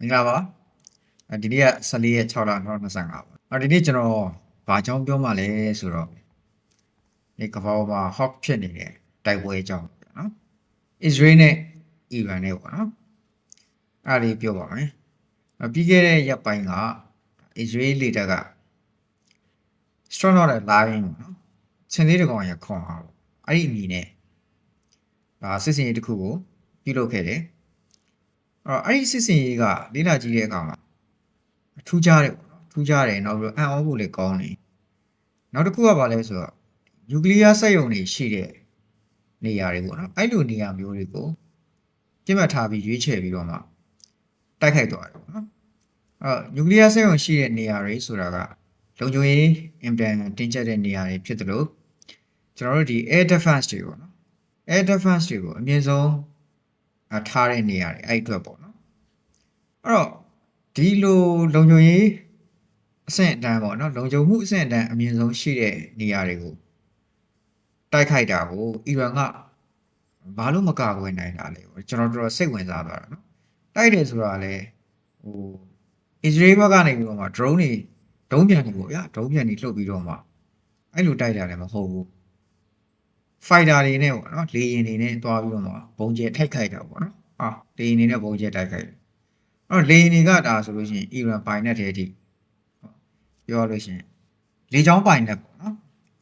မင်္ဂလာပါအဲဒီနေ့က14ရက်6လ2025ပါအဲဒီနေ့ကျွန်တော်ဘာအကြောင်းပြောမှလဲဆိုတော့ဒီကမ္ဘာပေါ်မှာ hot ဖြစ်နေတဲ့တိုက်ပွဲအကြောင်းပေါ့နော် Israel နဲ့ Iran နဲ့ပေါ့နော်အဲ့ဒါလေးပြောပါမယ်အဲ့ပြီးခဲ့တဲ့ရက်ပိုင်းက Israel leader က strong not a line ပေါ့နော်ချင်းလေးတကောင်ရခွန်အောင်အဲ့ဒီအမည်နဲ့ဒါစစ်စင်ရေးတစ်ခုကိုပြုလုပ်ခဲ့တယ်အဲ့ တော့အဲ့ဒီစစ်စင်ရေးကလေးလာကြည့်တဲ့အခါမှာထူးခြားတယ်ပေါ့နော်ထူးခြားတယ်နောက်ပြီးတော့အံ့ဩဖို့လည်းကောင်းတယ်နောက်တစ်ခုကဘာလဲဆိုတော့နျူကလ িয়ার စက်ရုံတွေရှိတဲ့နေရာတွေပေါ့နော်အဲ့လိုနေရာမျိုးတွေကိုပြစ်မှတ်ထားပြီးရွေးချယ်ပြီးတော့မှတိုက်ခိုက်သွားတယ်ပေါ့နော်အဲ့နျူကလ িয়ার စက်ရုံရှိတဲ့နေရာတွေဆိုတာကလုံခြုံရေးအင်ပြန်တင်းကျပ်တဲ့နေရာတွေဖြစ်တယ်လို့ကျွန်တော်တို့ဒီ air defense တွေပေါ့နော် air defense တွေကိုအမြင့်ဆုံးအထားတဲ့နေရာတွေအဲ့အတွက်ပေါ့နော် ာ် အဲ့တော့ဒီလိုလုံခြုံရေးအဆင့်အတန်းပေါ့နော်လုံခြုံမှုအဆင့်အတန်းအမြင့်ဆုံးရှိတဲ့နေရာတွေကိုတိုက်ခိုက်တာကိုအီရန်ကဘာလို့မကာကွယ်နိုင်တာလဲပေါ့ကျွန်တော်တို့တော့စိတ်ဝင်စားသွားတာနော်တိုက်တယ်ဆိုတာလေဟိုအစ္စရေးဘက်ကနေပြီးတော့မှ drone တွေဒုံးပြန်တွေပေါ့ဗျာဒုံးပြန်တွေလှုပ်ပြီးတော့မှအဲ့လိုတိုက်တာလည်းမဟုတ်ဘူး fighter တွေနဲ့ပေါ့နော်လေယာဉ်တွေနဲ့တွားပြီးတော့မှဘုံကျဲထိုက်ခိုက်တာပေါ့နော်ဟာလေယာဉ်တွေနဲ့ဘုံကျဲတိုက်ခိုက်တယ် အဲ့တော့လေယာဉ်တွေကဒါဆိုလို့ရှိရင်အီရန်ပိုင်တဲ့တဲ့အထိပြောရလို့ရှိရင်လေကြောင်းပိုင်တဲ့ပေါ့နော်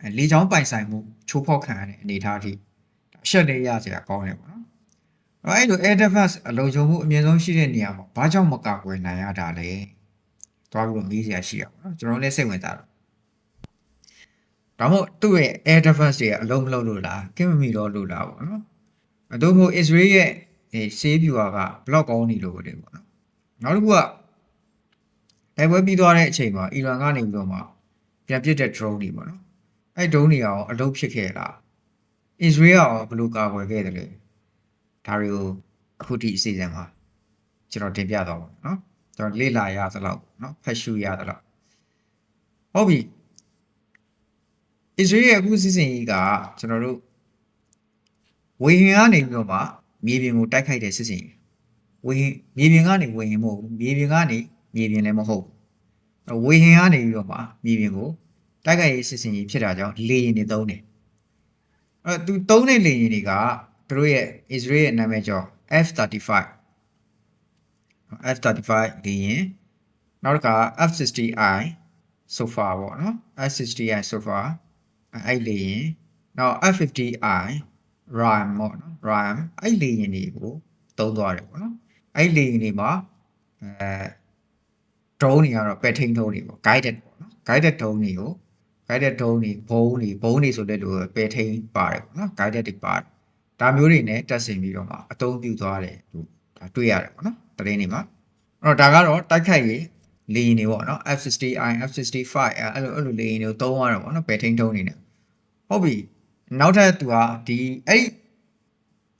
အဲလေကြောင်းပိုင်ဆိုင်မှုချိုးဖောက်ခံရတဲ့အနေအထားအထိအရှက်လေးရစရာကောင်းတယ်ပေါ့နော်အဲ့တော့အဲ့လို air defense အလုံးစုံမှုအမြင့်ဆုံးရှိတဲ့နေရာမှာဘာကြောင့်မကာကွယ်နိုင်ရတာလဲတွားပြီးတော့မေးစရာရှိတာပေါ့နော်ကျွန်တော်လည်းစိတ်ဝင်စားတော့ဒါမို့သူ့ရဲ့ air defense တွေကအလုံးမလုံးလို့လားကင်းမမီတော့လို့လားပေါ့နော်အတူမို့ Israel ရဲ့အဲ save viewer က block ကောင်းနေလို့တယ်ပေါ့နော် နောက်တစ်ခုကတိုက်ပွဲပြီးသွားတဲ့အချိန်မှာအီရန်ကနေပြီးတော့မှပြန်ပစ်တဲ့ drone တွေပေါ့နော်အဲ့ drone တွေရောအလုံးဖြစ်ခဲ့လား Israel ကရောဘယ်လိုကာကွယ်ခဲ့တယ်လဲဒါတွေကိုအခုထိအစီအစဉ်မှာကျွန်တော်တင်ပြတော့ပါမယ်နော်ကျွန်တော်လေ့လာရသလောက်နော်ဖတ်ရှုရသလောက်ဟုတ်ပြီအစ္စရေးရဲ့အခုစီစဉ်ရေးကကျွန်တော်တို့ဝေဟင်ကနေပြီးတော့မှမြေပြင်ကိုတိုက်ခိုက်တဲ့စီစဉ်ရေး ဝေဟင်မြေပြင်ကနေဝေဟင်မဟုတ်ဘူးမြေပြင်ကနေမြေပြင်လည်းမဟုတ်ဘူးဝေဟင်ကနေပြီးတော့မှမြေပြင်ကိုတိုက်ခိုက်ရေးစီစဉ်ရေးဖြစ်တာကြောင့်လေယာဉ်တွေသုံးတယ်အဲသူသုံးတဲ့လေယာဉ်တွေကသူတို့ရဲ့ Israel ရဲ့နာမည်ကျော် F35 F35 လေယာဉ်နောက်တစ်ခါ F60i sofa ပေါ့နော် F60i sofa အဲ့လေရင်နောက် F50i RAM ပေါ့နော် RAM အဲ့လေရင်တွေကိုသုံးသွားတယ်ပေါ့နော် အဲ့လေရင်တွေမှာအဲ drone တွေကတော့ petting drone တွေပေါ့ guided ပေါ့နော် guided drone တွေကို guided drone တွေဘုံတွေဘုံတွေဆိုတဲ့လို petting ပါတယ်ပေါ့နော် guided တွေပါတယ်ဒါမျိုးတွေနဲ့တက်ဆင်ပြီးတော့မှအသုံးပြုသွားတယ်လို့ဒါတွေ့ရတယ်ပေါ့နော်တရင်တွေမှာအဲ့တော့ဒါကတော့တိုက်ခိုက်ရေးလေရင်တွေပေါ့နော် F60i F65 အဲ့လိုအဲ့လိုလေရင်တွေကိုသုံးရတာပေါ့နော် petting drone တွေနဲ့ဟုတ်ပြီနောက်ထပ်သူကဒီအဲ့ဒီ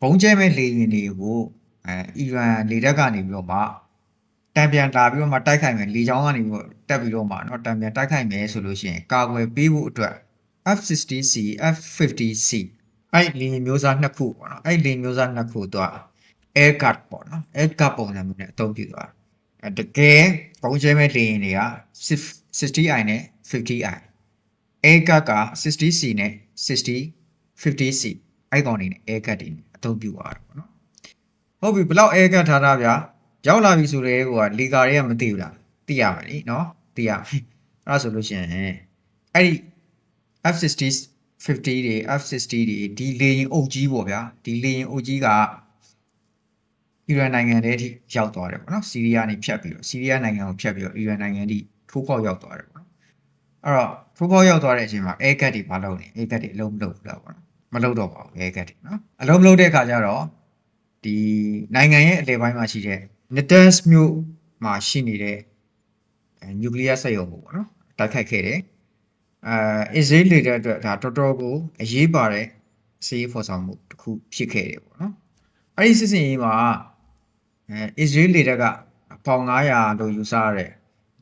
ဘုံကျဲမဲ့လေရင်တွေကို အဲအီရန်လေတပ်ကနေပြီးတော့မှတံပြန်လာပြီးတော့မှတိုက်ခိုက်မယ်လေချောင်းကနေပြီးတော့တက်ပြီးတော့မှเนาะတံပြန်တိုက်ခိုက်မယ်ဆိုလို့ရှိရင်ကာကွယ်ပေးဖို့အတွက် F60C F50C အဲ့လေရင်မျိုးစားနှစ်ခုပေါ့နော်အဲ့လေရင်မျိုးစားနှစ်ခုတော့ air guard ပေါ့နော် air guard ပုံစံမျိုးနဲ့အသုံးပြုသွားအဲတကယ်ဘုံကျဲမဲ့လေရင်တွေက 60i နဲ့ 50i air guard က 60C နဲ့60 50C အဲ့ကောင်နေနဲ့ air guard တွေနဲ့အသုံးပြုသွားတာပေါ့နော် ဟုတ်ပြီဘယ်လောက် air guard ထားတာဗျာရောက်လာပြီဆိုတော့ဟိုကလီကာတွေကမသိဘူးလားသိရမယ်လीနော်သိရမယ်အဲ့ဒါဆိုလို့ရှိရင်အဲ့ဒီ F60 50တွေ F60 တွေဒီလေရင်အုပ်ကြီးပေါ့ဗျာဒီလေရင်အုပ်ကြီးကအီရန်နိုင်ငံထဲထိရောက်သွားတယ်ပေါ့နော်ဆီးရီးယားနေဖြတ်ပြီးတော့ဆီးရီးယားနိုင်ငံကိုဖြတ်ပြီးတော့အီရန်နိုင်ငံထိထိုးပေါက်ရောက်သွားတယ်ပေါ့နော်အဲ့တော့ထိုးပေါက်ရောက်သွားတဲ့အချိန်မှာ air cut တွေမလုပ်နေ air cut တွေအလုံးမလုပ်ဘူးလားပေါ့နော်မလုပ်တော့ပါဘူး air cut တွေနော်အလုံးမလုပ်တဲ့အခါကျတော့ ဒီနိုင်ငံရဲ့အလယ်ပိုင်းမှာရှိတဲ့ Natanz မြို့မှာရှိနေတဲ့နျူကလ িয়ার စက်ရုံပေါ့နော်တိုက်ခိုက်ခဲ့တယ်အာအစ္စရေးလေတဲ့အတွက်ဒါတော်တော်ကိုအရေးပါတဲ့စီးရေးဖော်ဆောင်မှုတစ်ခုဖြစ်ခဲ့တယ်ပေါ့နော်အဲ့ဒီစစ်စင်ရေးမှာအဲအစ္စရေးလေတဲ့ကပေါင်900လို့ယူဆရတဲ့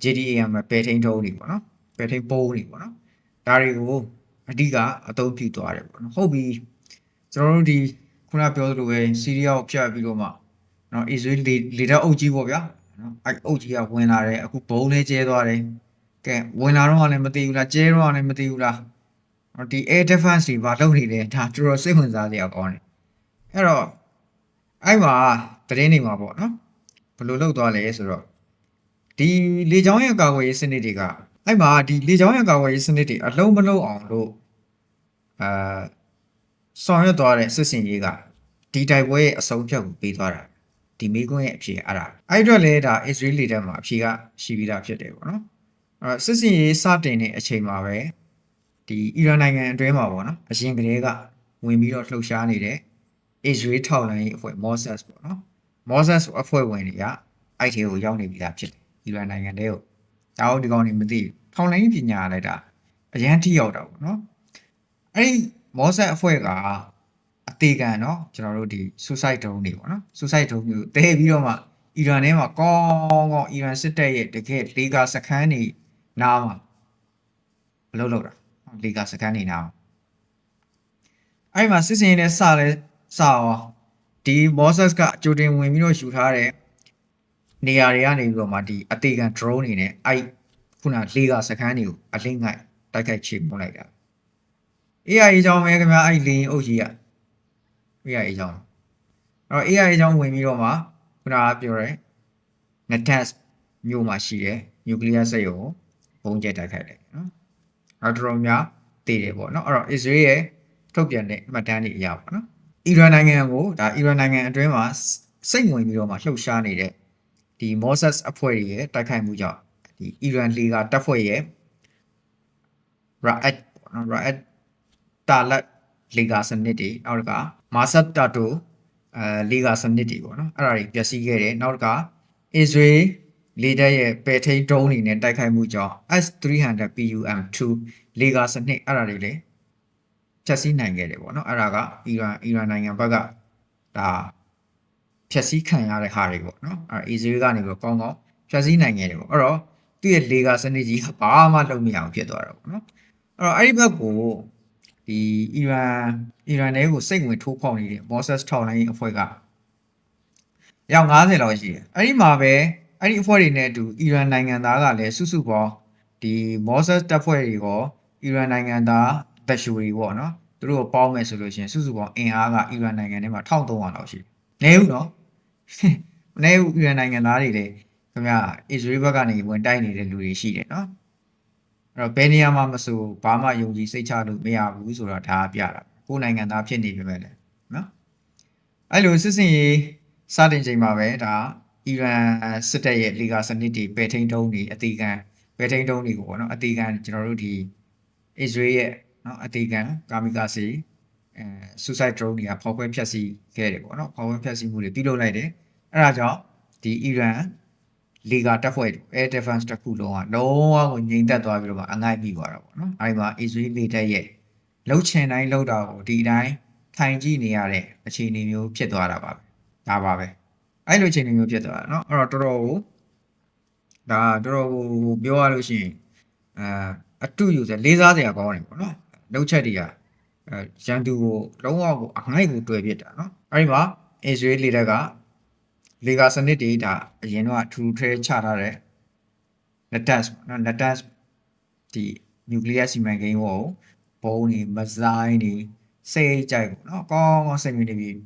JDAM ပဲပဲထိန်ထုံးတွေပေါ့နော်ပဲထိန်ပိုးတွေပေါ့နော်ဒါတွေကိုအဓိကအသုံးပြုသွားတယ်ပေါ့နော်ဟုတ်ပြီကျွန်တော်တို့ဒီ ခုနပြောသလိုပဲစီးရီးယားကိုဖျက်ပြီးတော့မှနော်အစ္စရေးလေလေတဲ့အုပ်ကြီးပေါ့ဗျာနော်အဲ့အုတ်ကြီးကဝင်လာတယ်အခုဘုံလေးကျဲသွားတယ်ကဲဝင်လာတော့ကလည်းမသိဘူးလားကျဲတော့ကလည်းမသိဘူးလားနော်ဒီ air defense တွေဘာလုပ်နေလဲဒါတော်တော်စိတ်ဝင်စားစရာကောင်းတယ်အဲ့တော့အဲ့မှာသတင်းတွေမှာပေါ့နော်ဘယ်လိုလုပ်သွားလဲဆိုတော့ဒီလေချောင်းရဲ့ကာကွယ်ရေးစနစ်တွေကအဲ့မှာဒီလေချောင်းရဲ့ကာကွယ်ရေးစနစ်တွေအလုံးမလုံးအောင်လို့အာ ဆောင်ရွက်သွားတဲ့စစ်စင်ရေးကဒီတိုက်ပွဲရဲ့အဆုံးဖြတ်ကိုပေးသွားတာဒီမိကွန်းရဲ့အဖြေအဲ့ဒါအဲ့အတွက်လည်းဒါ Israel လေတက်မှာအဖြေကရှိပြီးသားဖြစ်တယ်ပေါ့နော်အဲ့စစ်စင်ရေးစတင်တဲ့အချိန်မှာပဲဒီအီရန်နိုင်ငံအတွင်းမှာပေါ့နော်အရင်ကတည်းကဝင်ပြီးတော့လှုပ်ရှားနေတဲ့ Israel ထောက်လှမ်းရေးအဖွဲ့ Mossad ပေါ့နော် Mossad အဖွဲ့ဝင်တွေကအဲ့ဒီကိုရောက်နေပြီးသားဖြစ်တယ်အီရန်နိုင်ငံတဲကိုဒါဟုတ်ဒီကောင်နေမသိဘူးထောက်လှမ်းရေးပညာလိုက်တာအရန်ထိရောက်တာပေါ့နော်အဲ့ဒီ Mossad အဖွဲ့ကအသေးခံเนาะကျွန်တော်တို့ဒီ suicide drone တွေပေါ့နော် suicide drone မျိုးတဲပြီးတော့မှအီရန်ထဲမှာကောင်းကောင်းအီရန်စစ်တပ်ရဲ့တကယ်လေကာစခန်းတွေနားမှာဘယ်လိုလုပ်တာလေကာစခန်းတွေနားမှာအဲ့ဒီမှာစစ်စင်ရေးနဲ့စလဲစအောင်ဒီ Moses ကအကြိုတင်ဝင်ပြီးတော့ယူထားတဲ့နေရာတွေကနေပြီးတော့မှဒီအသေးခံ drone တွေနဲ့အဲ့ခုနလေကာစခန်းတွေကိုအလင်းငိုက်တိုက်ခိုက်ချေမှုလိုက်တာ AI အကြောင်းပဲခင်ဗျာအဲ့လင်းအုပ်ကြီးက AI အကြောင်းအဲ့တော့ AI အကြောင်းဝင်ပြီးတော့မှခုနကပြောရဲ Natanz မြို့မှာရှိတဲ့ nuclear စက်ရုံကိုပုံကျဲတိုက်ခိုက်တယ်နော်အဲ့တော့တော်တော်များတည်တယ်ပေါ့နော်အဲ့တော့ Israel ရဲ့ထုတ်ပြန်တဲ့မှတ်တမ်းတွေအရပေါ့နော်အီရန်နိုင်ငံကိုဒါအီရန်နိုင်ငံအတွင်းမှာစိတ်ဝင်ပြီးတော့မှလှုပ်ရှားနေတဲ့ဒီ Mossad အဖွဲ့တွေရဲ့တိုက်ခိုက်မှုကြောင့်ဒီအီရန်လေကတပ်ဖွဲ့ရဲ့ Ra'ad ပေါ့နော် Ra'ad တာလက်လေကာစနစ်တွေနောက်တစ်ခါမာဆတ်တာတိုအဲလေကာစနစ်တွေပေါ့နော်အဲ့ဒါတွေပျက်စီးခဲ့တယ်နောက်တစ်ခါ Israel လေတပ်ရဲ့ပယ်ထိန်ဒရုန်းတွေနဲ့တိုက်ခိုက်မှုကြောင့် S300 PUM2 လေကာစနစ်အဲ့ဒါတွေလည်းဖျက်ဆီးနိုင်ခဲ့တယ်ပေါ့နော်အဲ့ဒါကအီရန်အီရန်နိုင်ငံဘက်ကဒါဖျက်ဆီးခံရတဲ့ဟာတွေပေါ့နော်အဲ့ Israel ကနေပြီးကောင်းကောင်းဖျက်ဆီးနိုင်ခဲ့တယ်ပေါ့အဲ့တော့သူ့ရဲ့လေကာစနစ်ကြီးကဘာမှလုပ်မရအောင်ဖြစ်သွားတော့ပေါ့နော်အဲ့တော့အဲ့ဒီဘက်ကို ဒီအီရန်အီရန်တွေကိုစိတ်ဝင်ထိုးဖောက်နေတဲ့ Moses ထောက်လိုင်းအဖွဲ့ကရောက်90လောက်ရှိတယ်အဲ့ဒီမှာပဲအဲ့ဒီအဖွဲ့တွေနဲ့အတူအီရန်နိုင်ငံသားကလည်းစုစုပေါင်းဒီ Moses တပ်ဖွဲ့တွေရောအီရန်နိုင်ငံသားဗက်ရှူတွေပေါ့နော်သူတို့ကိုပေါင်းမယ်ဆိုလို့ရှိရင်စုစုပေါင်းအင်အားကအီရန်နိုင်ငံထဲမှာ1300လောက်ရှိတယ်နေဦးနော်မနေဦးအီရန်နိုင်ငံသားတွေလည်းခင်ဗျာအစ္စရေးဘက်ကနေဝင်တိုက်နေတဲ့လူတွေရှိတယ်နော်အဲ့ တော့ဘယ်နေရာမှာမဆိုဘာမှယုံကြည်စိတ်ချလို့မရဘူးဆိုတော့ဒါကပြတာကိုယ်နိုင်ငံသားဖြစ်နေပြီပဲလေနော်အဲ့လိုစစ်စင်ရေးစတင်ချိန်မှာပဲဒါအီရန်စစ်တပ်ရဲ့လေကာစနစ်တွေပယ်ထိန်တုံးတွေအသေးခံပယ်ထိန်တုံးတွေကိုပေါ့နော်အသေးခံကျွန်တော်တို့ဒီ Israel ရဲ့နော်အသေးခံကာမီကာစီအဲ suicide drone တွေကဖောက်ခွဲဖျက်ဆီးခဲ့တယ်ပေါ့နော်ဖောက်ခွဲဖျက်ဆီးမှုတွေပြုလုပ်လိုက်တယ်အဲ့ဒါကြောင့်ဒီအီရန် လေကာတပ်ဖွဲ့တွေ air defense တစ်ခုလုံးကလုံးဝကိုငြိမ်သက်သွားပြီးတော့မှအငိုက်ပြီးသွားတာပေါ့နော်အဲဒီမှာ Israel လေတပ်ရဲ့လှုပ်ချင်တိုင်းလှုပ်တာကိုဒီတိုင်းထိုင်ကြည့်နေရတဲ့အခြေအနေမျိုးဖြစ်သွားတာပါပဲဒါပါပဲအဲ့လိုအခြေအနေမျိုးဖြစ်သွားတာเนาะအဲ့တော့တော်တော်ကိုဒါတော်တော်ကိုပြောရလို့ရှိရင်အာအတူယူစရာလေးစားစရာကောင်းတယ်ပေါ့နော်လှုပ်ချက်တွေကအဲရန်သူကိုလုံးဝကိုအငိုက်ကိုတွေ့ပြစ်တာเนาะအဲ့ဒီမှာ Israel လေတပ်က လေကာစနစ်တွေဒါအရင်တော့ထူထဲချထားတဲ့ Natanz ပေါ့နော် Natanz ဒီ nuclear စီမံကိန်းကိုဘုံတွေမဇိုင်းတွေစိတ်ကြိုက်ပေါ့နော်ကောင်းကောင်းစိတ်မြင်နေပြီး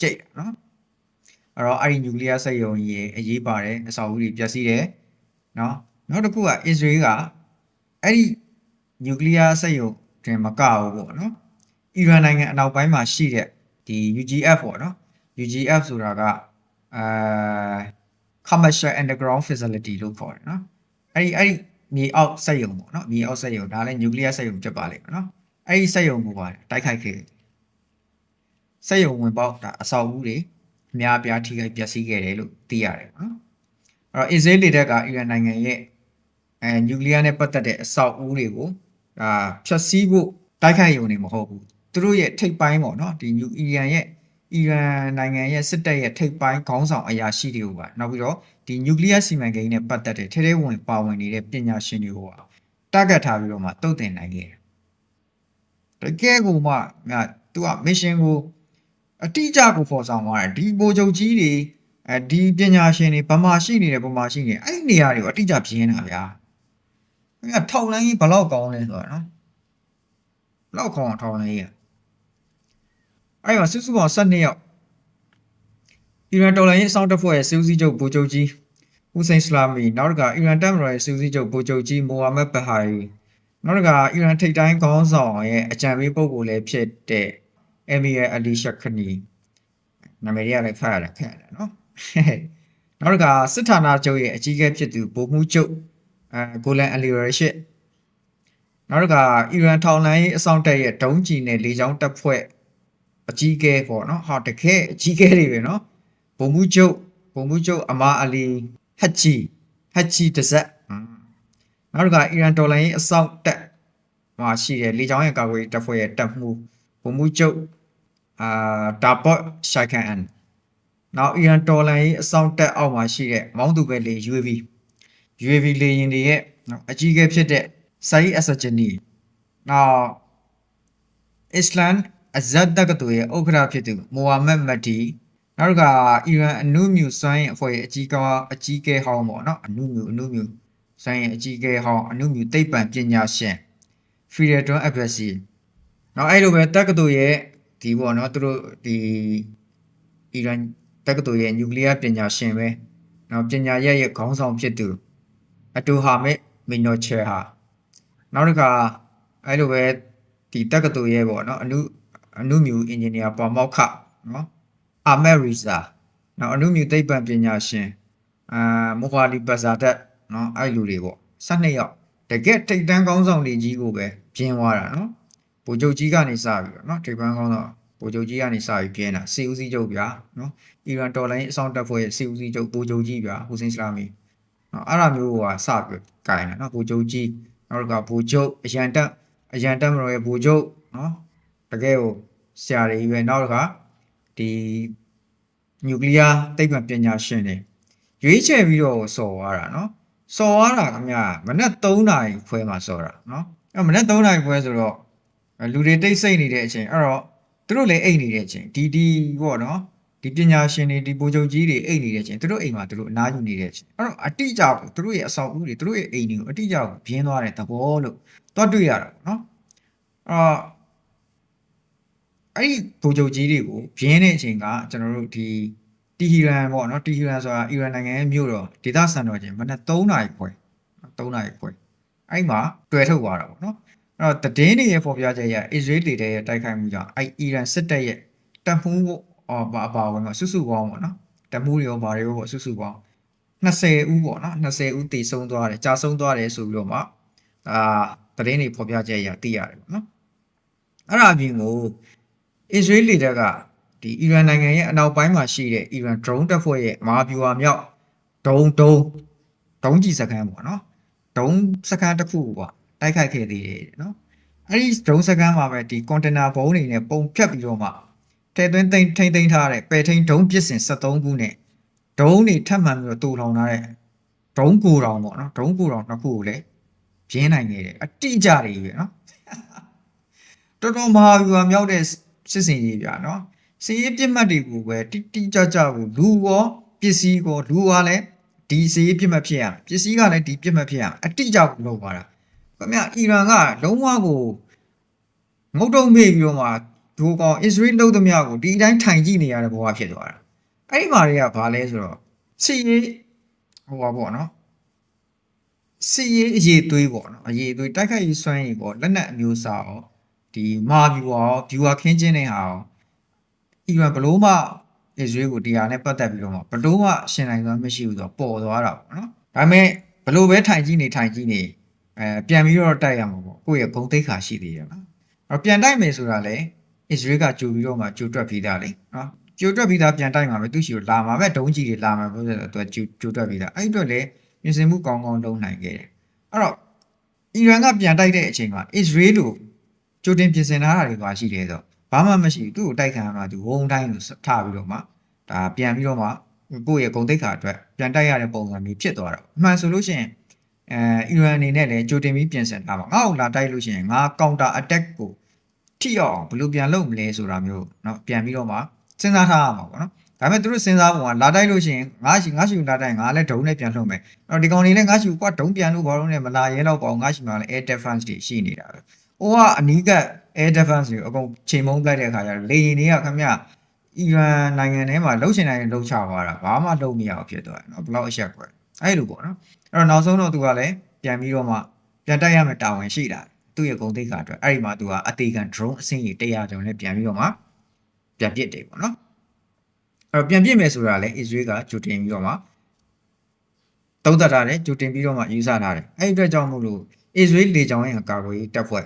ကြိတ်တာနော်အဲ့တော့အဲ့ဒီ nuclear စက်ရုံကြီးရဲ့အရေးပါတဲ့အဆောက်အဦတွေပျက်စီးတယ်နော်နောက်တစ်ခုက Israel ကအဲ့ဒီ nuclear စက်ရုံတွင်မကဘူးပေါ့နော်အီရန်နိုင်ငံအနောက်ပိုင်းမှာရှိတဲ့ဒီ UGF ပေါ့နော် UGF ဆိုတာက အာ commercial underground facility လို့ခေါ်တယ်နော်အဲ့ဒီအဲ့ဒီမြေအောက်စက်ရုံပေါ့နော်မြေအောက်စက်ရုံဒါလည်း nuclear စက်ရုံဖြစ်ပါလိမ့်မယ်နော်အဲ့ဒီစက်ရုံကိုပါတိုက်ခိုက်ခဲ့တယ်စက်ရုံဝင်ပေါက်ဒါအဆောက်အဦတွေအများအပြားထိခိုက်ပျက်စီးခဲ့တယ်လို့သိရတယ်ပေါ့နော်အဲ့တော့ Israel လေတပ်ကအီရန်နိုင်ငံရဲ့အဲ nuclear နဲ့ပတ်သက်တဲ့အဆောက်အဦတွေကိုဒါဖျက်ဆီးဖို့တိုက်ခိုက်ရုံနေမဟုတ်ဘူးသူတို့ရဲ့ထိပ်ပိုင်းပေါ့နော်ဒီအီရန်ရဲ့ အီရန်နိုင်ငံရဲ့စစ်တပ်ရဲ့ထိပ်ပိုင်းခေါင်းဆောင်အရာရှိတွေကိုပါနောက်ပြီးတော့ဒီနျူကလ িয়ার စီမံကိန်းနဲ့ပတ်သက်တဲ့ထဲထဲဝင်ပါဝင်နေတဲ့ပညာရှင်တွေကိုပါတာဂက်ထားပြီးတော့မှတုတ်တင်နိုင်ခဲ့တယ်။တကယ်ကိုမှငါသူက mission ကိုအတိအကျကိုဖော်ဆောင်သွားတယ်ဒီဘိုလ်ချုပ်ကြီးတွေ အဲဒီပညာရှင်တွေဗမာရှိနေတယ်ဗမာရှိနေတယ်အဲ့ဒီနေရာတွေကိုအတိအကျပြင်းတာဗျာခင်ဗျာထောက်လိုင်းကြီးဘယ်လောက်ကောင်းလဲဆိုတော့နော်ဘယ်လောက်ကောင်းအောင်ထောက်လိုင်းကြီးอ่ะ အဲ့မှာစုစုပေါင်း12ယောက်အီရန်တော်လိုင်းရေးအဆောင်တပ်ဖွဲ့ရဲ့စီဦးစီးချုပ်ဗိုလ်ချုပ်ကြီးဦးစိန်စလာမီနောက်တစ်ခါအီရန်တပ်မတော်ရဲ့စီဦးစီးချုပ်ဗိုလ်ချုပ်ကြီးမိုဟာမက်ဘဟာရီနောက်တစ်ခါအီရန်ထိပ်တိုင်းခေါင်းဆောင်ရဲ့အကြံပေးပုဂ္ဂိုလ်လည်းဖြစ်တဲ့အမီယာအလီရှခနီနာမည်ရလည်းဖတ်ရတာခက်ရတယ်နော်နောက်တစ်ခါစစ်ဌာနချုပ်ရဲ့အကြီးအကဲဖြစ်သူဗိုလ်မှူးချုပ်အဲဂိုလန်အလီရရှစ်နောက်တစ်ခါအီရန်ထောင်လိုင်းအဆောင်တက်ရဲ့ဒုံးကျည်နဲ့လေကြောင်းတပ်ဖွဲ့ အကြီးအကဲပေါ့နော်ဟာတကယ်အကြီးအကဲတွေပဲနော်ဗိုလ်မှူးချုပ်ဗိုလ်မှူးချုပ်အမာအလီဟက်ဂျီဟက်ဂျီတဇက်နောက်တစ်ခါအီရန်တော်လိုင်းအဆောင်တက်မှာရှိတဲ့လေကြောင်းရဲ့ကာကွယ်ရေးတပ်ဖွဲ့ရဲ့တပ်မှုဗိုလ်မှူးချုပ်အာဒါဘော့ရှိုင်ကန်အန်နောက်အီရန်တော်လန်ရေးအဆောင်တက်အောက်မှာရှိတဲ့မောင်းသူပဲလေ UAV UAV လေယာဉ်တွေရဲ့နော်အကြီးအကဲဖြစ်တဲ့ဆိုင်းအဆဂျနီနောက်အစ္စလမ် အဇတ်တက္ကသိုလ်ရဲ့ဥက္ကဋ္ဌဖြစ်သူမိုဟာမက်မက်ဒီနောက်တစ်ခါအီရန်အနုမြူစွမ်းရင်အဖွဲ့ရဲ့အကြီးကအကြီးအကဲဟောင်းပေါ့နော်အနုမြူအနုမြူစွမ်းရင်အကြီးအကဲဟောင်းအနုမြူသိပ္ပံပညာရှင်ဖီရတွန်အဘက်စီနောက်အဲ့လိုပဲတက္ကသိုလ်ရဲ့ဒီပေါ့နော်သူတို့ဒီအီရန်တက္ကသိုလ်ရဲ့နျူကလ িয়ার ပညာရှင်ပဲ။နောက်ပညာရပ်ရဲ့ခေါင်းဆောင်ဖြစ်သူအတူဟာမစ်မီနိုချေဟာနောက်တစ်ခါအဲ့လိုပဲဒီတက္ကသိုလ်ရဲ့ပေါ့နော်အနု အနုမြူအင်ဂျင်နီယာပေါ်မောက်ခနော်အာမက်ရီဇာနောက်အနုမြူသိပ္ပံပညာရှင်အာမိုဟာလီဘဇာဒတ်နော်အဲ့လူတွေပေါ့12ယောက်တကယ်ထိတ်တန်းကောင်းဆောင်တွေကြီးကိုပဲပြင်းသွားတာနော်ဗိုလ်ချုပ်ကြီးကနေစပြီးတော့နော်ထိပ်ပန်းကောင်းဆောင်ဗိုလ်ချုပ်ကြီးကနေစပြီးပြင်းတာစီဦးစီးချုပ်ဗျာနော်အီရန်တော်လိုင်းအဆောင်တပ်ဖွဲ့ရဲ့စီဦးစီးချုပ်ဗိုလ်ချုပ်ကြီးဗျာဟူစိန်စလာမီနော်အဲ့ဒါမျိုးဟိုကစပြီးကြိုင်တာနော်ဗိုလ်ချုပ်ကြီးနောက်ကဗိုလ်ချုပ်အရန်တပ်အရန်တပ်မတော်ရဲ့ဗိုလ်ချုပ်နော် တကယ်ကိုဆရာတွေကြီးပဲနောက်တစ်ခါဒီနျူကလ িয়ার သိပ္ပံပညာရှင်တွေရွေးချယ်ပြီးတော့စော်သွားတာနော်စော်သွားတာခင်ဗျာမနက်3နာရီခွဲမှာစော်တာနော်အဲ့မနက်3နာရီခွဲဆိုတော့အဲလူတွေတိတ်ဆိတ်နေတဲ့အချိန်အဲ့တော့သူတို့လည်းအိတ်နေတဲ့အချိန်ဒီဒီပေါ့နော်ဒီပညာရှင်တွေဒီပူချုပ်ကြီးတွေအိတ်နေတဲ့အချိန်သူတို့အိမ်မှာသူတို့အနားယူနေတဲ့အချိန်အဲ့တော့အတိအကျကိုသူတို့ရဲ့အဆောင်အဦတွေသူတို့ရဲ့အိမ်တွေကိုအတိအကျကိုပြင်းသွားတဲ့သဘောလို့သွားတွေ့ရတာပေါ့နော်အဲ့တော့ အဲ့ဒီပူချုပ်ကြီးတွေကိုပြင်းတဲ့အချိန်ကကျွန်တော်တို့ဒီတီဟီရန်ပေါ့နော်တီဟီရန်ဆိုတာအီရန်နိုင်ငံရဲ့မြို့တော်ဒေသစံတော်ချိန်မနက်3နာရီခွဲ3နာရီခွဲအဲ့မှာတွေ့ထုတ်သွားတာပေါ့နော်အဲ့တော့တည်င်းတွေရဲ့ပေါ်ပြချက်ရအစ္စရေးလေတဲ့ရဲ့တိုက်ခိုက်မှုကြောင့်အဲ့အီရန်စစ်တပ်ရဲ့တပ်မှုအော်ပါပါဝင်တော့စုစုပေါင်းပေါ့နော်တပ်မှုတွေရောဘာတွေရောပေါ့စုစုပေါင်း20ဦးပေါ့နော်20ဦးတည်ဆုံးသွားတယ်ကြာဆုံးသွားတယ်ဆိုပြီးတော့မှအာတည်င်းတွေပေါ်ပြချက်ရသိရတယ်ပေါ့နော်အဲ့ဒါအပြင်ကို အစ္စရေးလေတပ်ကဒီအီရန်နိုင်ငံရဲ့အနောက်ပိုင်းမှာရှိတဲ့အီရန် drone တပ်ဖွဲ့ရဲ့မဟာဗျူဟာမြောက်ဒုံဒုံဒုံးကြီးစကန်ပေါ့နော်ဒုံးစကန်တစ်ခုပေါ့တိုက်ခိုက်ခဲ့သေးတယ်နော်အဲ့ဒီဒရုန်းစကန်မှာပဲဒီကွန်တိန်နာဘုံးတွေနဲ့ပုံဖြတ်ပြီးတော့မှထဲသွင်းသိမ်းထိမ့်သိမ်းထားတဲ့ပယ်ထိန်ဒုံးပစ်စင်73ခုနဲ့ဒုံးတွေထပ်မှန်ပြီးတော့တူထောင်ထားတဲ့ဒုံးကိုတောင်ပေါ့နော်ဒုံးကိုတောင်နှစ်ခုကိုလည်းပြင်းနိုင်နေတယ်အတိအကျတွေပဲနော်တော်တော်မဟာဗျူဟာမြောက်တဲ့ စစ်စင်ကြီးပြနော်စီးရေးပြစ်မှတ်တွေကိုပဲတိတိကျကျကိုလူရောပစ္စည်းကိုလူကလည်းဒီစီးရေးပြစ်မှတ်ဖြစ်ရမယ်ပစ္စည်းကလည်းဒီပြစ်မှတ်ဖြစ်ရမယ်အတိအကျကိုလုပ်သွားတာခင်ဗျအီရန်ကလုံးဝကိုငုတ်တုံမေ့ပြီးတော့မှဒိုကောင်အစ္စရေးလုံးသမျှကိုဒီအတိုင်းထိုင်ကြည့်နေရတဲ့ဘဝဖြစ်သွားတာအဲ့ဒီမှာတွေကဘာလဲဆိုတော့စီရေးဟိုပါပေါ့နော်စီရေးအရေးသွေးပေါ့နော်အရေးသွေးတိုက်ခိုက်ရေးစွမ်းရည်ပေါ့လက်နက်အမျိုးအစားရော ဒီမာဗျူရောဗျူဟာခင်းချင်းတဲ့ဟာရောအီရန်ဘလို့မှအစ္စရေးကိုတရားနဲ့ပတ်သက်ပြီးတော့မှဘလို့မှရှင်နိုင်စွမ်းမရှိဘူးဆိုတော့ပေါ်သွားတာပေါ့နော်ဒါပေမဲ့ဘလို့ပဲထိုင်ကြည့်နေထိုင်ကြည့်နေအဲပြန်ပြီးတော့တိုက်ရမှာပေါ့ကိုယ့်ရဲ့ဂုံတိတ်ခါရှိသေးတယ်နော်အဲ့တော့ပြန်တိုက်မယ်ဆိုတာလေအစ္စရေးကကြိုပြီးတော့မှကြိုတွက်ပြီးသားလေနော်ကြိုတွက်ပြီးသားပြန်တိုက်မှာပဲသူရှိကိုလာမှာပဲဒုံးကြီးတွေလာမှာပဲဆိုတော့သူကကြိုကြိုတွက်ပြီးသားအဲ့ဒီအတွက်လေပြင်ဆင်မှုကောင်းကောင်းလုပ်နိုင်ခဲ့တယ်အဲ့တော့အီရန်ကပြန်တိုက်တဲ့အချိန်မှာအစ္စရေးလို ကြိုတင်ပြင်ဆင်ထားတာတွေပါရှိတယ်ဆိုတော့ဘာမှမရှိဘူးသူ့ကိုတိုက်ခံရမှာသူဝုံတိုင်းလို့ထားပြီးတော့မှဒါပြန်ပြီးတော့မှကိုယ့်ရဲ့ဂုံတိတ်ခါအတွက်ပြန်တိုက်ရတဲ့ပုံစံမျိုးဖြစ်သွားတော့အမှန်ဆိုလို့ရှိရင် အဲအီရန်အနေနဲ့လည်းကြိုတင်ပြီးပြင်ဆင်ထားပါငါ့ကိုလာတိုက်လို့ရှိရင်ငါ counter attack ကိုထိရောက်အောင်ဘယ်လိုပြန်လုပ်မလဲဆိုတာမျိုးเนาะပြန်ပြီးတော့မှစဉ်းစားထားရမှာပေါ့နော်ဒါ ဒါပေမဲ့သူတို့စဉ်းစားပုံကလာတိုက်လို့ရှိရင်ငါရှိငါရှိလာတိုက်ငါလည်းဒုံနဲ့ပြန်လှုပ်မယ်အဲ့တော့ဒီကောင်တွေလည်းငါရှိကွာဒုံပြန်လို့ဘာလို့လဲမလာရဲတော့ပေါ့ငါရှိမှလည်း air defense တွေရှိနေတာပဲ ဟိုကအနီးက air defense တွေအကုန်ချိန်မုံလိုက်တဲ့အခါကျတော့လေရင်တွေကခင်ဗျအီရန်နိုင်ငံထဲမှာလှုပ်ရှင်တိုင်းလှုပ်ချသွားတာဘာမှလုပ်မရအောင်ဖြစ်သွားတယ်နော်ဘလောက်အဆက်ကွယ်အဲ့လိုပေါ့နော်အဲ့တော့နောက်ဆုံးတော့သူကလည်းပြန်ပြီးတော့မှပြန်တိုက်ရမယ်တာဝန်ရှိတာသူ့ရဲ့ဂုံသိက္ခာအတွက်အဲ့ဒီမှာသူကအသေးခံ drone အစင်းကြီး100ကျော်နဲ့ပြန်ပြီးတော့မှပြန်ပစ်တယ်ပေါ့နော်အဲ့တော့ပြန်ပစ်မယ်ဆိုတာလည်း Israel ကကြိုတင်ပြီးတော့မှသုံးသပ်ထားတယ်ကြိုတင်ပြီးတော့မှယူဆထားတယ်အဲ့ဒီအတွက်ကြောင့်မို့လို့ Israel လေကြောင်းရဲ့ကာကွယ်ရေးတပ်ဖွဲ့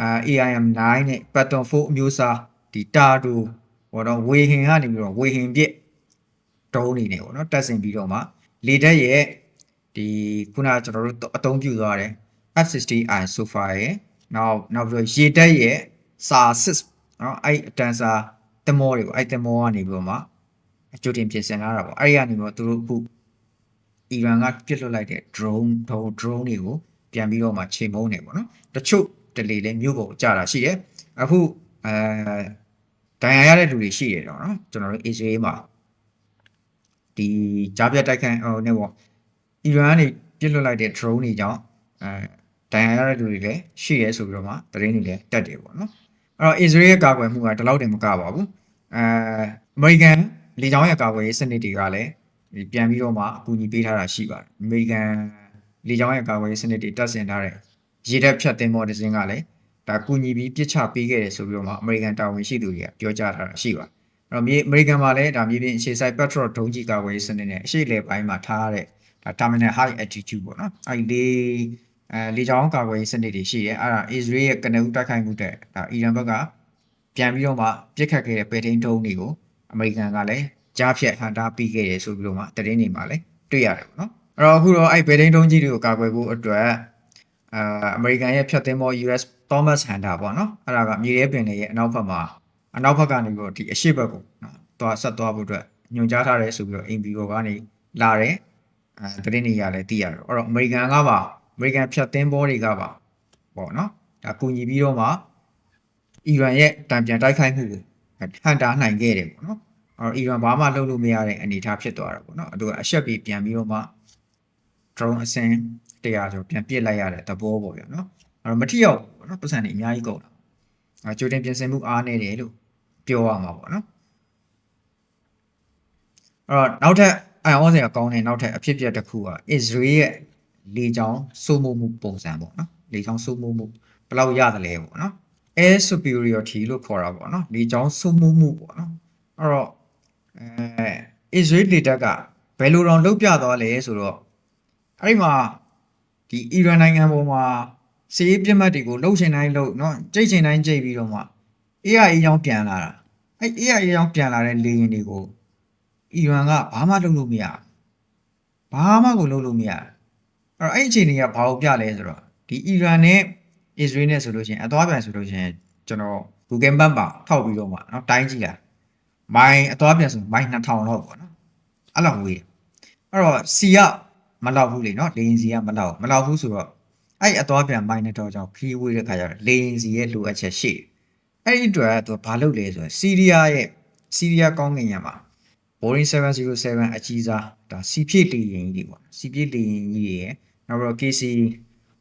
အာ AIM9 နဲ့ Pattern 4အမျိုးအစားဒီ Tardo ဘောတော့ဝေဟင်ကနေပြီးတော့ဝေဟင်ပြစ်ဒုံးနေနေပေါ့နော်တက်ဆင်ပြီးတော့မှလေတက်ရဲ့ဒီခုနကျွန်တော်တို့အသုံးပြုသွားတယ် F60i sofa ရဲ့နောက်နောက်ပြီးတော့ရေတက်ရဲ့ SAR6 နော်အဲ့အတန်စာတမောတွေကိုအဲ့တမောကနေပြီးတော့မှအကျိုးတင်ပြင်ဆင်လာတာပေါ့အဲ့ဒီကနေပြီးတော့သူတို့အခုအီရန်ကပြစ်လွှတ်လိုက်တဲ့ drone drone drone တွေကိုပြန်ပြီးတော့မှချိန်မုံနေပေါ့နော်တချို့ တလေလေးမြို့ပေါ်ကြာတာရှိတယ်အခုအဲဒဏ်ရာရတဲ့လူတွေရှိတယ်တော့နော်ကျွန်တော်တို့ Israel မှာဒီကြားပြတ်တိုက်ခိုက်ဟိုနေပေါ့အီရန်ကနေပြစ်လွတ်လိုက်တဲ့ drone တွေကြောင့်အဲဒဏ်ရာရတဲ့လူတွေလည်းရှိရဲဆိုပြီးတော့မှသတင်းတွေလည်းတက်တယ်ပေါ့နော်အဲ့တော့ Israel ရဲ့ကာကွယ်မှုကဒီလောက်တင်မကပါဘူးအဲ American လေကြောင်းရဲ့ကာကွယ်ရေးစနစ်တွေကလည်းဒီပြန်ပြီးတော့မှအကူအညီပေးထားတာရှိပါတယ် American လေကြောင်းရဲ့ကာကွယ်ရေးစနစ်တွေတက်ဆင်ထားတဲ့ ရေတပ်ဖြတ်တင်မော်ဒီဇင်ကလည်းဒါကူညီပြီးပြစ်ချပေးခဲ့တယ်ဆိုပြီးတော့မှ American တာဝန်ရှိသူတွေကပြောကြားထားတာရှိပါတယ်အဲ့တော့မြေ American မှာလည်းဒါမြေပြင်အခြေစိုက် Patriot ဒုံးကျည်ကာကွယ်ရေးစနစ်နဲ့အရှိလေပိုင်းမှာထားရတဲ့ဒါ terminal high altitude ပေါ့နော်အဲ့ဒီလေအဲလေကြောင်းကာကွယ်ရေးစနစ်တွေရှိတယ်အဲ့ဒါ Israel ရဲ့ကနဦးတိုက်ခိုက်မှုတဲ့ဒါအီရန်ဘက်ကပြန်ပြီးတော့မှပြစ်ခတ်ခဲ့တဲ့ပဲထိန်တုံးတွေကို American ကလည်းကြားဖြတ်ဟန်တာပြီးခဲ့တယ်ဆိုပြီးတော့မှသတင်းတွေမှာလည်းတွေ့ရတယ်ပေါ့နော်အဲ့တော့အခုတော့အဲ့ပဲထိန်တုံးကြီးတွေကိုကာကွယ်ဖို့အတွက် အာအမေရိကန်ရဲ့ဖြတ်သင်းမော US Thomas Hunter ပေါ့နော်အဲ့ဒါကမြေရဲပင်လေရဲ့အနောက်ဘက်မှာအနောက်ဘက်ကနေပြီးတော့ဒီအရှိဘက်ကိုနော်သွားဆက်သွားဖို့အတွက်ညွှန်ကြားထားတယ်ဆိုပြီးတော့ ABO ကနေလာတယ်အဲသတင်းတွေရလည်းသိရတယ်အဲ့တော့အမေရိကန်ကပါအမေရိကန်ဖြတ်သင်းဘောတွေကပါပေါ့နော်ဒါကူညီပြီးတော့မှအီရန်ရဲ့တံပြန်တိုက်ခိုက်မှုကိုဟန်တာနိုင်ခဲ့တယ်ပေါ့နော်အဲ့တော့အီရန်ဘာမှလုပ်လို့မရတဲ့အနေအထားဖြစ်သွားတာပေါ့နော်အတူအရှက်ပြီးပြန်ပြီးတော့မှ drone အစင်း တရားကျော်ပြန်ပစ်လိုက်ရတဲ့သဘောပေါ့ဗျာနော်အဲ့တော့မထီရောက်ဘူးပေါ့နော်ပတ်စံတွေအများကြီးကုန်တာအဲကြိုတင်ပြင်ဆင်မှုအားနေတယ်လို့ပြောရမှာပေါ့နော်အဲ့တော့နောက်ထပ်အံ့ဩစရာကောင်းတဲ့နောက်ထပ်အဖြစ်အပျက်တစ်ခုက Israel ရဲ့လေကြောင်းစိုးမိုးမှုပုံစံပေါ့နော်လေကြောင်းစိုးမိုးမှုဘယ်လောက်ရတယ်လဲပေါ့နော် air superiority လို့ခေါ်တာပေါ့နော်လေကြောင်းစိုးမိုးမှုပေါ့နော်အဲ့တော့အဲ Israel လေတပ်ကဘယ်လိုတောင်လုပ်ပြသွားလဲဆိုတော့အဲ့ဒီမှာ ဒီအီရန်နိုင်ငံပေါ်မှာစီးရေးပြစ်မှတ်တွေကိုလှုပ်ရှင်တိုင်းလှုပ်เนาะကြိတ်ရှင်တိုင်းကြိတ်ပြီးတော့မှ AI အကြောင်းပြန်လာတာအဲ့ AI အကြောင်းပြန်လာတဲ့လေယာဉ်တွေကိုအီရန်ကဘာမှလုပ်လို့မရဘာမှကိုလုပ်လို့မရအဲ့တော့အဲ့အခြေအနေကဘာကိုပြလဲဆိုတော့ဒီအီရန်နဲ့ Israel နဲ့ဆိုလို့ရှိရင်အသွားပြန်ဆိုလို့ရှိရင်ကျွန်တော် Google Map ပါထောက်ပြီးတော့မှเนาะတိုင်းကြည့်တာမိုင်အသွားပြန်ဆိုမိုင်2000လောက်ပေါ့နော်အဲ့လောက်ဝေးတယ်အဲ့တော့စီက မလောက်ဘူးလေနော်လေရင်စီကမလောက်မလောက်ဘူးဆိုတော့အဲ့အသွားပြန်မိုင်းနေတော့ကြောင့်ခီးဝေးတဲ့ခါကျတော့လေရင်စီရဲ့လိုအပ်ချက်ရှိအဲ့ဒီအတွက်သူဘာလုပ်လဲဆိုတော့စီးရီးယားရဲ့စီးရီးယားကောင်းကင်ရမှာ Boeing 707အကြီးစားဒါစီပြည့်လေရင်ကြီးတွေပေါ့စီပြည့်လေရင်ကြီးတွေရဲ့နောက်ပြီးတော့ KC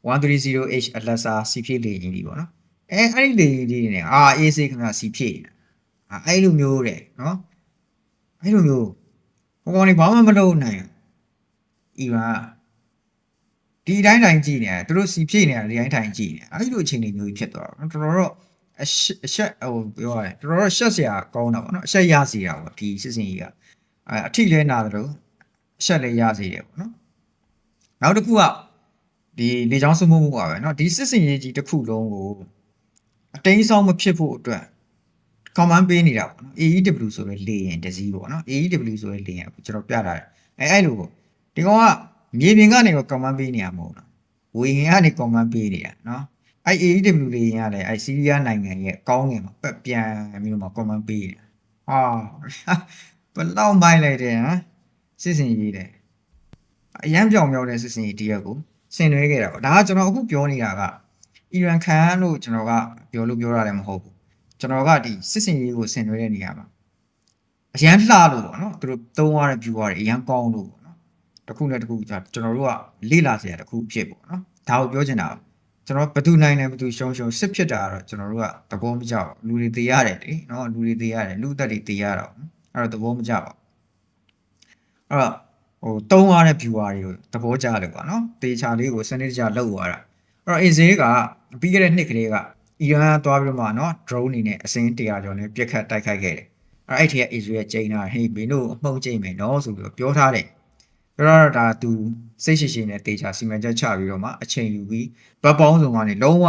130H Alasa စီပြည့်လေရင်ကြီးပေါ့နော်အဲအဲ့ဒီလေရင်ကြီးတွေနဲ့အာ AC ခင်ဗျာစီပြည့်အဲ့လိုမျိုးတဲ့နော်အဲ့လိုမျိုးဟိုကောင်တွေဘာမှမလုပ်နိုင်ဘူး အီရန်ဒီတိုင်းတိုင်းကြည့်နေတာသူတို့စီပြည့်နေတာဒီတိုင်းတိုင်းကြည့်နေတာအဲ့လိုအခြေအနေမျိုးဖြစ်သွားတော့တော်တော်တော့အရှအရှဟိုပြောရတယ်တော်တော်ရှက်စရာကောင်းတာပေါ့နော်အရှက်ရစီတာပေါ့ဒီစစ်စင်ကြီးကအဲအထိလဲနာတယ်လို့အရှက်လည်းရစီတယ်ပေါ့နော်နောက်တစ်ခုကဒီလေချောင်းစုမှုမှုပါပဲเนาะဒီစစ်စင်ရေးကြီးတစ်ခုလုံးကိုအတိမ်းဆောင်မဖြစ်ဖို့အတွက် command ပေးနေတာပေါ့နော် AEW ဆိုတဲ့လေရင်တစည်းပေါ့နော် AEW ဆိုတဲ့လေရင်အခုကျွန်တော်ပြတာတယ်အဲအဲ့လိုပေါ့ ဒီကောင်ကမြေပြင်ကနေကို command ပေးနေရမဟုတ်လားဝေဟင်ကနေ command ပေးနေရနော်အဲ့ AEW တွေရင်ကလည်းအဲ့ဆီးရီးယားနိုင်ငံရဲ့ကောင်းငင်မှာပတ်ပြန်ပြီးတော့မှ command ပေးနေဟာဘလောက်မိုက်လိုက်တယ်ဟမ်စစ်စင်ရေးတယ်အရန်ပြောင်ပြောင်တဲ့စစ်စင်ရေးတရက်ကိုဆင်နွှဲခဲ့တာပေါ့ဒါကကျွန်တော်အခုပြောနေတာကအီရန်ခန်လို့ကျွန်တော်ကပြောလို့ပြောတာလည်းမဟုတ်ဘူးကျွန်တော်ကဒီစစ်စင်ရေးကိုဆင်နွှဲတဲ့နေရာမှာအရန်လှလို့ပေါ့နော်သူတို့သုံးရတဲ့ view တွေအရန်ကောင်းလို့ပေါ့ တစ်ခုနဲ့တစ်ခုကြာကျွန်တော်တို့ကလေ့လာစရာတစ်ခုဖြစ်ပေါ့နော်ဒါကိုပြောချင်တာပါကျွန်တော်ဘယ်သူနိုင်တယ်ဘယ်သူရှုံးရှုံးစစ်ဖြစ်တာကတော့ကျွန်တော်တို့ကသဘောမကျဘူးလူတွေသေးရတယ်လေနော်လူတွေသေးရတယ်လူသက်တွေသေးရတော့အဲ့တော့သဘောမကျပါဘူးအဲ့တော့ဟိုတုံးရတဲ့ viewer တွေကိုသဘောကျတယ်ပေါ့နော်တေချာလေးကိုစနစ်တကျလုပ်သွားတာအဲ့တော့ Ace ကပြီးခဲ့တဲ့နှစ်ကလေးကအီရန်ကသွားပြီးတော့မှနော် drone အနေနဲ့အစင်း100ကျော်နဲ့ပြက်ခတ်တိုက်ခိုက်ခဲ့တယ်အဲ့အဲ့ထက်က Ace ရဲ့ချိန်တာဟေးမင်းတို့အမှုန့်ချိန်မယ်နော်ဆိုပြီးတော့ပြောထားတယ် ဆိုတော့ဒါသူစိတ်ရှိရှိနဲ့တေချာစီမံချက်ချပြီးတော့မှအချိန်ယူပြီးဗတ်ပေါင်းစုံကနေလုံးဝ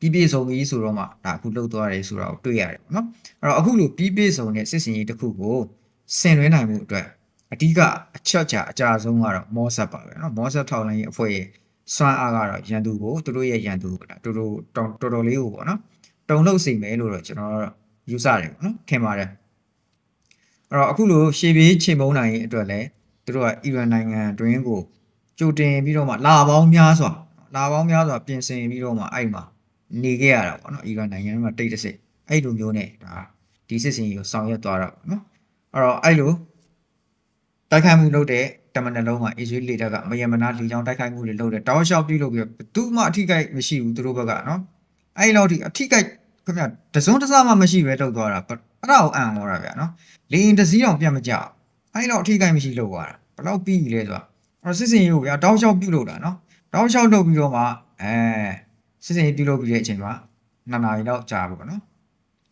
ပြီးပြည့်စုံပြီဆိုတော့မှဒါအခုလှုပ်သွားတယ်ဆိုတာကိုတွေ့ရတယ်ပေါ့နော်အဲ့တော့အခုလိုပြီးပြည့်စုံတဲ့စစ်စင်ကြီးတစ်ခုကိုဆင်လွှဲနိုင်မှုအတွက်အဓိကအချက်ချာအကြဆုံးကတော့မော့ဆက်ပါပဲနော်မော့ဆက်ထောက်လိုင်းရဲ့အဖွဲ့ရဲ့စွမ်းအားကတော့ရန်သူကိုသူတို့ရဲ့ရန်သူကိုဒါတော်တော်တော်တော်လေးကိုပေါ့နော်တုံလှုပ်စီမယ်လို့တော့ကျွန်တော်တော့ယူဆတယ်ပေါ့နော်ခင်ပါတယ်အဲ့တော့အခုလိုရှေ့ပြေးချိန်မုံနိုင်ရင်အတွက်လည်း သူတို့ကအီရန်နိုင်ငံတွင်းကိုကြိုတင်ပြီးတော့မှလာပေါင်းများစွာလာပေါင်းများစွာပြင်ဆင်ပြီးတော့မှအဲ့မှာနေခဲ့ရတာပေါ့နော်အီရန်နိုင်ငံမှာတိတ်တဆိတ်အဲ့လိုမျိုးနဲ့ဒါဒီစစ်စင်ကြီးကိုဆောင်ရွက်သွားတာပေါ့နော်အဲ့တော့အဲ့လိုတိုက်ခိုက်မှုလုပ်တဲ့တမန်တလုံးမှာအစ္စရေးလေတပ်ကမယမနာလေကြောင်းတိုက်ခိုက်မှုတွေလုပ်တယ်တောက်လျှောက်ပြုလုပ်ပြီးတော့ဘယ်သူမှအထိကိမရှိဘူးသူတို့ဘက်ကနော်အဲ့လောက်ထိအထိကိခင်ဗျတစုံတစမှမရှိပဲလုပ်သွားတာအဲ့ဒါကိုအံ့ဩတာဗျာနော်လေရင်တစည်းအောင်ပြတ်မကြ အဲ့လောက်အထိကိမရှိလုပ်သွားတာဘယ်လောက်ပြီးလဲဆိုတာအဲ့စစ်စင်ကြီးကိုဗျာတောက်လျှောက်ပြုလုပ်တာနော်တောက်လျှောက်လုပ်ပြီးတော့မှအဲစစ်စင်ကြီးပြုလုပ်ပြီးတဲ့အချိန်မှာနှစ်နာရီလောက်ကြာပါပေါ့နော်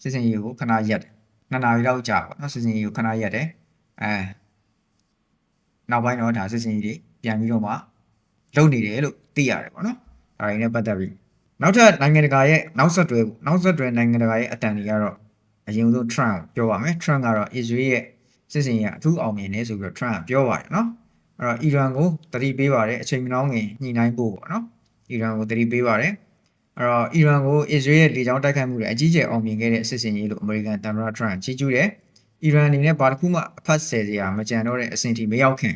စစ်စင်ကြီးကိုခဏရက်တယ်နှစ်နာရီလောက်ကြာပါနော်စစ်စင်ကြီးကိုခဏရက်တယ်အဲနောက်ပိုင်းတော့ဒါစစ်စင်ကြီးတွေပြန်ပြီးတော့မှလုပ်နေတယ်လို့သိရတယ်ပေါ့နော်ဒါတွေနဲ့ပတ်သက်ပြီးနောက်ထပ်နိုင်ငံတကာရဲ့နောက်ဆက်တွဲပေါ့နောက်ဆက်တွဲနိုင်ငံတကာရဲ့အတန်တွေကတော့အရင်ဆုံး Trump ပြောပါမယ် Trump ကတော့ Israel ရဲ့ စစ်စင်ကြီးအထူးအောင်မြင်နေဆိုပြီးတော့ Trump ပြောပါတယ်နော်အဲ့တော့အီရန်ကိုတတိပေးပါတယ်အချိန်မနှောင်းငင်ညှိနှိုင်းဖို့ပေါ့နော်အီရန်ကိုတတိပေးပါတယ်အဲ့တော့အီရန်ကိုအစ္စရေးရဲ့လေကြောင်းတိုက်ခိုက်မှုတွေအကြီးကျယ်အောင်မြင်ခဲ့တဲ့စစ်စင်ကြီးလို့အမေရိကန်သမ္မတ Trump ကြီးကျူးတယ်အီရန်အနေနဲ့ဘာတစ်ခုမှအဖတ်ဆယ်စရာမကြံတော့တဲ့အဆင့်ထိမရောက်ခင်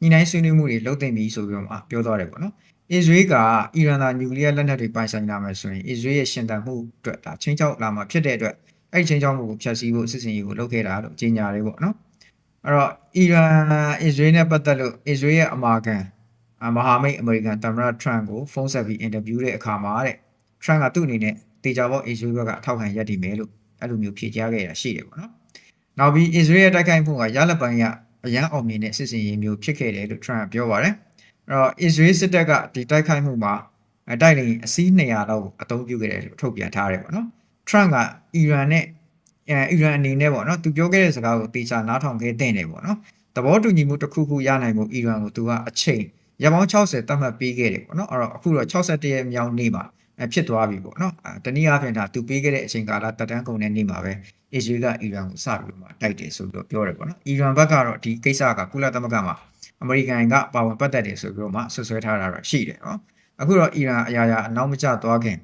ညှိနှိုင်းဆွေးနွေးမှုတွေလုပ်သင့်ပြီဆိုပြီးတော့မှပြောသွားတယ်ပေါ့နော်အစ္စရေးကအီရန်သာနျူကလ িয়ার လက်နက်တွေပိုင်ဆိုင်လာမယ်ဆိုရင်အစ္စရေးရဲ့ရှင်သန်မှုအတွက်ဒါချင်းချောက်လာမှာဖြစ်တဲ့အတွက်အဲ့ဒီချင်းချောက်မှုကိုဖျက်ဆီးဖို့စစ်စင်ကြီးကိုလုပ်ခဲ့တာလို့ကြေညာတယ်ပေါ့နော် အဲ့တော့အီရန်အစ္စရေးနဲ့ပတ်သက်လို့အစ္စရေးရဲ့အမာခံမဟာမိတ်အမေရိကန်သမ္မတထရန့်ကိုဖုန်းဆက်ပြီးအင်တာဗျူးတဲ့အခါမှာတဲ့ထရန့်ကသူ့အနေနဲ့တေချာဘောအစ္စရေးဘက်ကအထောက်ခံရပ်တည်မယ်လို့အဲ့လိုမျိုးဖြေကြားခဲ့တာရှိတယ်ပေါ့နော်နောက်ပြီးအစ္စရေးရဲ့တိုက်ခိုက်မှုကရလက်ပိုင်းကအရန်အောင်မြင်တဲ့စစ်စင်ရေးမျိုးဖြစ်ခဲ့တယ်လို့ထရန့်ကပြောပါတယ်အဲ့တော့အစ္စရေးစစ်တပ်ကဒီတိုက်ခိုက်မှုမှာတိုက်လေအစီး200လောက်ကိုအသုံးပြုခဲ့တယ်လို့ထုတ်ပြန်ထားတယ်ပေါ့နော်ထရန့်ကအီရန်နဲ့ အဲအီရန်အနေနဲ့ပေါ့နော်သူပြောခဲ့တဲ့စကားကိုတေချာနားထောင်ခဲ့တဲ့နေပေါ့နော်သဘောတူညီမှုတစ်ခုခုရနိုင်မှုအီရန်ကိုသူကအချိန်ရပေါင်း60တတ်မှတ်ပေးခဲ့တယ်ပေါ့နော်အဲ့တော့အခုတော့61ရက်မြောက်နေ့မှာဖြစ်သွားပြီပေါ့နော်အဲတနည်းအားဖြင့်ဒါသူပေးခဲ့တဲ့အချိန်ကာလတက်တန်းကုန်တဲ့နေ့မှာပဲအစ္စရေးကအီရန်ကိုစပြီးတော့တိုက်တယ်ဆိုပြီးတော့ပြောတယ်ပေါ့နော်အီရန်ဘက်ကတော့ဒီကိစ္စကကုလသမဂ္ဂမှာအမေရိကန်ကပါဝင်ပတ်သက်တယ်ဆိုပြီးတော့မှဆွဆွဲထားတာတော့ရှိတယ်နော်အခုတော့အီရန်အရာရာအနောက်မကျသွားခင်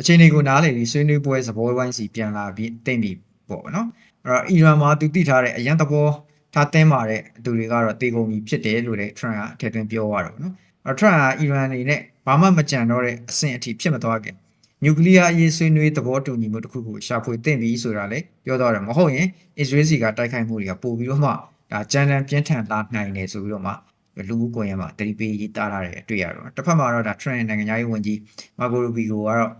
အချိန်တွေကိုနားလည်ပြီးဆွေးနွေးပွဲသဘောဝိုင်းစီပြန်လာပြီးတင့်ပြီး ပေါ့နော်အဲ့တော့အီရန်မှာသူသိထားတဲ့အရန်သဘောထားသင်းမာတဲ့သူတွေကတော့တေကုန်ကြီးဖြစ်တယ်လို့လည်း Trump ကထည့်သွင်းပြောသွားတော့နော်အဲ့ Trump ကအီရန်အနေနဲ့ဘာမှမကြံတော့တဲ့အဆင့်အထိဖြစ်မသွားခင်နျူကလ িয়ার အရေးဆွေးနွေးသဘောတူညီမှုတစ်ခုကိုရှာဖွေသင့်ပြီဆိုတာလည်းပြောသွားတယ်မဟုတ်ရင်အစ္စရေးစီကတိုက်ခိုက်မှုတွေကပို့ပြီးတော့မှဒါကြမ်းတမ်းပြင်းထန်လာနိုင်တယ်ဆိုပြီးတော့မှလူမှုကွန်ရက်မှာတတိပေးရေးသားထားတယ်တွေ့ရတော့တစ်ဖက်မှာတော့ဒါ trend နိုင်ငံသားရေးဝန်ကြီးမာဂိုရူဘီကိုကတော့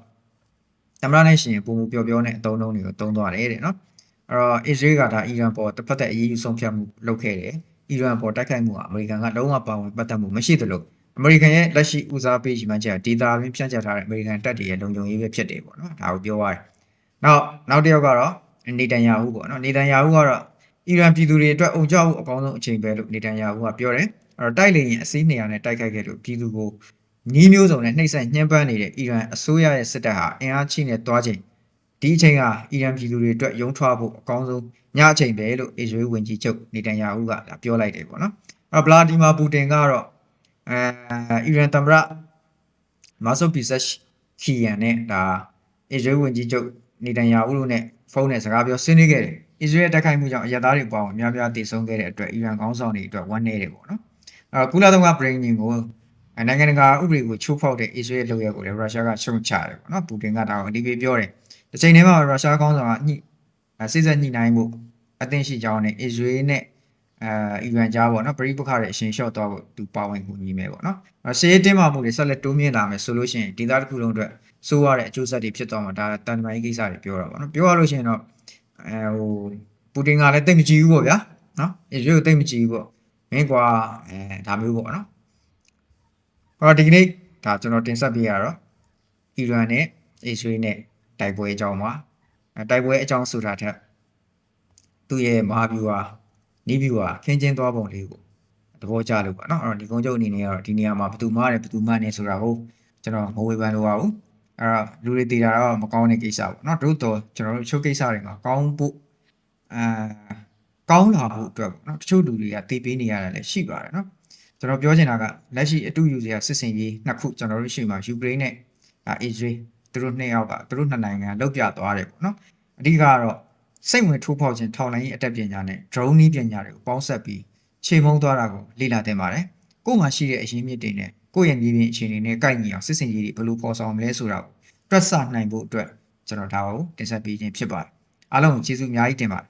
သမ္မတနဲ့ရှင်ပုံမပြောပြောနဲ့အသုံးလုံးတွေကိုတုံးသွားတယ်တဲ့နော်အဲ့တော့အစ္စရေးကဒါအီရန်ပေါ်တစ်ဖက်သက်အရေးယူဆုံးဖြတ်မှုလုပ်ခဲ့တယ်အီရန်ပေါ်တိုက်ခိုက်မှုကအမေရိကန်ကလုံးဝပါဝင်ပတ်သက်မှုမရှိသလိုအမေရိကန်ရဲ့လက်ရှိဦးစားပေးရှိမှချက်ဒေတာရင်းဖြန့်ကျက်ထားတဲ့အမေရိကန်တပ်တွေရဲ့လုံခြုံရေးပဲဖြစ်တယ်ပေါ့နော်ဒါကိုပြောရတယ်နောက်နောက်တစ်ယောက်ကတော့နေတန်ယာဟုပေါ့နော်နေတန်ယာဟုကတော့အီရန်ပြည်သူတွေအတွက်အုံကြောက်အကောင်းဆုံးအချိန်ပဲလို့နေတန်ယာဟုကပြောတယ်အဲ့တော့တိုက်လေရင်အစည်း200နဲ့တိုက်ခိုက်ခဲ့လို့ပြည်သူကို နီးမျိုးစုံနဲ့နှိပ်စက်ညှဉ်းပန်းနေတဲ့အီရန်အစိုးရရဲ့စစ်တပ်ဟာအင်အားချိနဲ့တွားချိန်ဒီအချိန်ကအီရန်ပြည်သူတွေအတွက်ယုံထွားဖို့အကောင်းဆုံးညအချိန်ပဲလို့အစ္စရေးဝန်ကြီးချုပ်နေတန်ယာဟုကပြောလိုက်တယ်ပေါ့နော်အဲ့တော့ဗလာဒီမာပူတင်ကတော့အဲအီရန်သမ္မတမာဆိုပီဆက်ခီယန်နဲ့ဒါအစ္စရေးဝန်ကြီးချုပ်နေတန်ယာဟုတို့နဲ့ဖုန်းနဲ့စကားပြောဆွေးနွေးခဲ့တယ်အစ္စရေးတိုက်ခိုက်မှုကြောင့်အရသားတွေပေါင်းအများများတည်ဆုံခဲ့တဲ့အတွက်အီရန်ခေါင်းဆောင်တွေအတွက်ဝမ်းနည်းတယ်ပေါ့နော်အဲကုလသမဂ္ဂပြည်ငင်ကို နိုင်ငံတကာဥပဒေကိုချိုးဖောက်တဲ့အစ္စရေးလုပ်ရက်ကိုလည်းရုရှားကရှုံချတယ်ပေါ့နော်ပူတင်ကဒါကိုအဒီပေပြောတယ်တစ်ချိန်တည်းမှာရုရှားခေါင်းဆောင်ကညှိစိစက်ညှိနှိုင်းဖို့အသင့်ရှိကြောင်းနဲ့ Israel နဲ့အဲအီရန်ကြားပေါ့နော်ပရိပခရဲ့အရှင်လျှော့သွားဖို့သူပါဝင်ကူညီမယ်ပေါ့နော်အဲစစ်ရေးတင်းမာမှုတွေဆက်လက်တိုးမြင့်လာမယ်ဆိုလို့ရှိရင်ဒေသတစ်ခုလုံးအတွက်စိုးရတဲ့အကျိုးဆက်တွေဖြစ်သွားမှာဒါတန်တမာရေးကိစ္စတွေပြောတာပေါ့နော်ပြောရလို့ရှိရင်တော့အဲဟိုပူတင်ကလည်းတိတ်မကြည့်ဘူးပေါ့ဗျာနော်အစ္စရေးကိုတိတ်မကြည့်ဘူးပေါ့မင်းကွာအဲဒါမျိုးပေါ့နော် ဟောဒီကနေ့ဒါကျွန်တော်တင်ဆက်ပေးရတော့အီရန်နဲ့အစ္စရေးနဲ့တိုက်ပွဲအကြောင်းပါအဲတိုက်ပွဲအကြောင်းဆိုတာထက်သူ့ရဲ့မဟာဗျူဟာနီးဗျူဟာခင်းကျင်းသွားပုံလေးကိုသဘောကျလို့ပေါ့နော်အဲ့တော့ဒီကုန်းချုပ်အနေနဲ့ကတော့ဒီနေရာမှာဘယ်သူမှတယ်ဘယ်သူမှနဲ့ဆိုတာကိုကျွန်တော်မဝေဖန်လိုပါဘူးအဲ့တော့လူတွေတည်တာတော့မကောင်းတဲ့ကိစ္စပေါ့နော်တို့တော့ကျွန်တော်တို့ချုပ်ကိစ္စတွေမှာကောင်းဖို့အာကောင်းလာဖို့အတွက်ပေါ့နော်တချို့လူတွေကတည်ပေးနေရတယ်လည်းရှိပါတယ်နော် ကျွန်တော်ပြောချင်တာကလက်ရှိအတူယူစရာစစ်စင်ရေးနှစ်ခုကျွန်တော်တို့ရှိမှာယူကရိန်းနဲ့အာအစ္စရေးသူတို့နှစ်ယောက်ကသူတို့နှစ်နိုင်ငံလောက်ပြသွားတယ်ပေါ့နော်အဓိကကတော့စိတ်ဝင်ထိုးဖောက်ခြင်းထောင်လိုင်းရေးအတက်ပညာနဲ့ drone နည်းပညာတွေကိုပေါင်းစပ်ပြီးချိန်မုံသွားတာကိုလေ့လာသင်ပါတယ်ကိုယ်မှာရှိတဲ့အရင်းမြစ်တွေနဲ့ကိုယ့်ရဲ့မြေပြင်အခြေအနေနဲ့ကိုက်ညီအောင်စစ်စင်ရေးတွေဘယ်လိုပေါ်ဆောင်မလဲဆိုတာကိုတွက်ဆနိုင်ဖို့အတွက်ကျွန်တော်ဒါကိုတင်ဆက်ပေးခြင်းဖြစ်ပါတယ်အားလုံးကိုကျေးဇူးအများကြီးတင်ပါတယ်